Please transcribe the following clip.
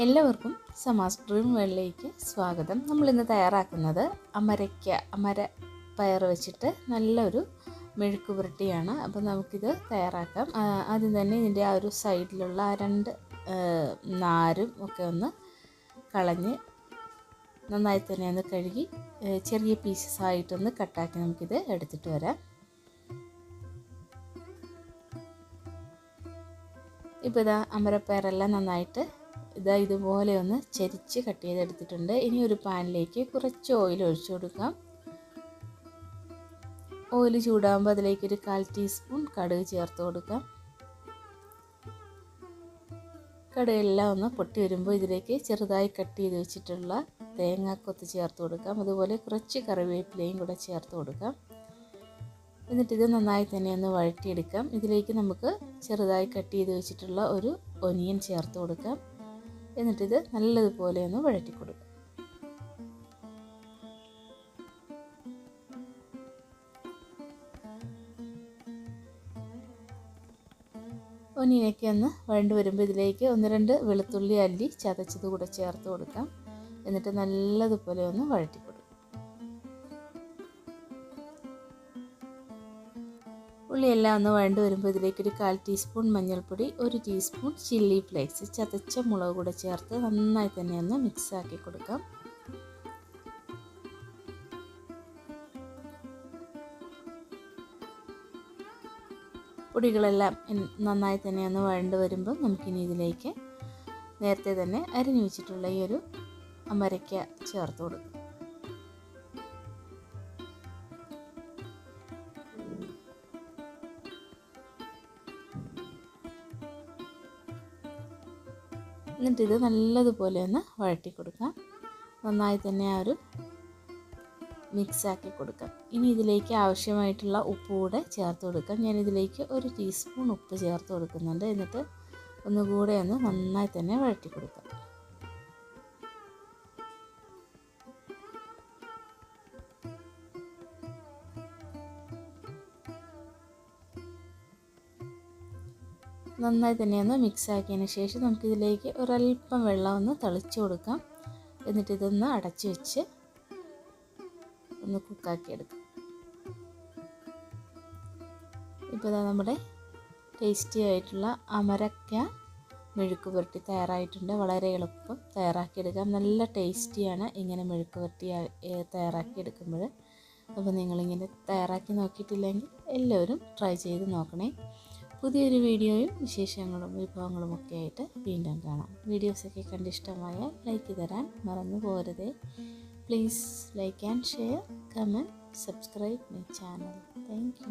എല്ലാവർക്കും സമാസ് ഡ്രീം വേൾഡിലേക്ക് സ്വാഗതം. നമ്മളിന്ന് തയ്യാറാക്കുന്നത് അമരയ്ക്ക അമര പയർ വെച്ചിട്ട് നല്ലൊരു മെഴുക്ക് പുരട്ടിയാണ്. അപ്പോൾ നമുക്കിത് തയ്യാറാക്കാം. ആദ്യം തന്നെ ഇതിന്റെ ആ ഒരു സൈഡിലുള്ള ആ രണ്ട് നാരും ഒക്കെ ഒന്ന് കളഞ്ഞ് നന്നായി തന്നെ ഒന്ന് കഴുകി ചെറിയ പീസസ് ആയിട്ടൊന്ന് കട്ടാക്കി നമുക്കിത് എടുത്തിട്ട് വരാം. ഇപ്പോൾ ഇതാ അമരപ്പയറെല്ലാം നന്നായിട്ട് ഇതാ ഇതുപോലെ ഒന്ന് ചരിച്ച് കട്ട് ചെയ്തെടുത്തിട്ടുണ്ട്. ഇനി ഒരു പാനിലേക്ക് കുറച്ച് ഓയിൽ ഒഴിച്ചു കൊടുക്കാം. ഓയിൽ ചൂടാകുമ്പോൾ അതിലേക്ക് ഒരു കാൽ ടീസ്പൂൺ കടുക് ചേർത്ത് കൊടുക്കാം. കടുകെല്ലാം ഒന്ന് പൊട്ടി വരുമ്പോൾ ഇതിലേക്ക് ചെറുതായി കട്ട് ചെയ്ത് വെച്ചിട്ടുള്ള തേങ്ങാക്കൊത്ത് ചേർത്ത് കൊടുക്കാം. അതുപോലെ കുറച്ച് കറിവേപ്പിലയും കൂടെ ചേർത്ത് കൊടുക്കാം. എന്നിട്ടിത് നന്നായി തന്നെ ഒന്ന് വഴറ്റിയെടുക്കാം. ഇതിലേക്ക് നമുക്ക് ചെറുതായി കട്ട് ചെയ്ത് വെച്ചിട്ടുള്ള ഒരു ഒനിയൻ ചേർത്ത് കൊടുക്കാം. എന്നിട്ടിത് നല്ലതുപോലെ ഒന്ന് വഴറ്റി കൊടുക്കാം. ഒനിയനൊക്കെ ഒന്ന് വഴണ്ട് വരുമ്പോൾ ഇതിലേക്ക് ഒന്ന് രണ്ട് വെളുത്തുള്ളി അല്ലി ചതച്ചത് കൂടെ ചേർത്ത് കൊടുക്കാം. എന്നിട്ട് നല്ലതുപോലെ ഒന്ന് വഴറ്റി ഉള്ളിയെല്ലാം ഒന്ന് വഴണ്ട് വരുമ്പോൾ ഇതിലേക്ക് ഒരു കാൽ ടീസ്പൂൺ മഞ്ഞൾപ്പൊടി ഒരു ടീസ്പൂൺ ചില്ലി ഫ്ലേക്സ് ചതച്ച മുളക് കൂടെ ചേർത്ത് നന്നായി തന്നെ ഒന്ന് മിക്സ് ആക്കി കൊടുക്കാം. പൊടികളെല്ലാം നന്നായി തന്നെ ഒന്ന് വഴണ്ട് വരുമ്പോൾ നമുക്കിനി ഇതിലേക്ക് നേരത്തെ തന്നെ അരിഞ്ഞു വെച്ചിട്ടുള്ള ഈ ഒരു അമരയ്ക്ക ചേർത്ത് കൊടുക്കാം. എന്നിട്ടിത് നല്ലതുപോലെ ഒന്ന് വഴറ്റി കൊടുക്കാം. നന്നായി തന്നെ ആ ഒരു മിക്സാക്കി കൊടുക്കാം. ഇനി ഇതിലേക്ക് ആവശ്യമായിട്ടുള്ള ഉപ്പ് കൂടെ ചേർത്ത് കൊടുക്കാം. ഞാൻ ഇതിലേക്ക് ഒരു ടീസ്പൂൺ ഉപ്പ് ചേർത്ത് കൊടുക്കുന്നുണ്ട്. എന്നിട്ട് ഒന്നുകൂടെ ഒന്ന് നന്നായി തന്നെ വഴറ്റി കൊടുക്കാം. നന്നായി തന്നെ ഒന്ന് മിക്സ് ആക്കിയതിന് ശേഷം നമുക്കിതിലേക്ക് ഒരല്പം വെള്ളം ഒന്ന് തളിച്ചു കൊടുക്കാം. എന്നിട്ട് ഇതൊന്ന് അടച്ചു വെച്ച് ഒന്ന് കുക്കാക്കി എടുക്കാം. ഇപ്പോൾ ഇതാ നമ്മുടെ ടേസ്റ്റി ആയിട്ടുള്ള അമരക്ക മെഴുക്ക് പുരട്ടി തയ്യാറായിട്ടുണ്ട്. വളരെ എളുപ്പം തയ്യാറാക്കിയെടുക്കാം നല്ല ടേസ്റ്റിയാണ് ഇങ്ങനെ മെഴുക്ക് പുരട്ടി തയ്യാറാക്കിയെടുക്കുമ്പോൾ അപ്പോൾ നിങ്ങളിങ്ങനെ തയ്യാറാക്കി നോക്കിയിട്ടില്ലെങ്കിൽ എല്ലാവരും ട്രൈ ചെയ്ത് നോക്കണേ. പുതിയൊരു വീഡിയോയും വിശേഷങ്ങളും വിഭവങ്ങളും ഒക്കെ ആയിട്ട് വീണ്ടും കാണാം. വീഡിയോസൊക്കെ കണ്ട് ഇഷ്ടമായാൽ ലൈക്ക് തരാൻ മറന്നു പോരുതേ please like and share comment subscribe my channel. Thank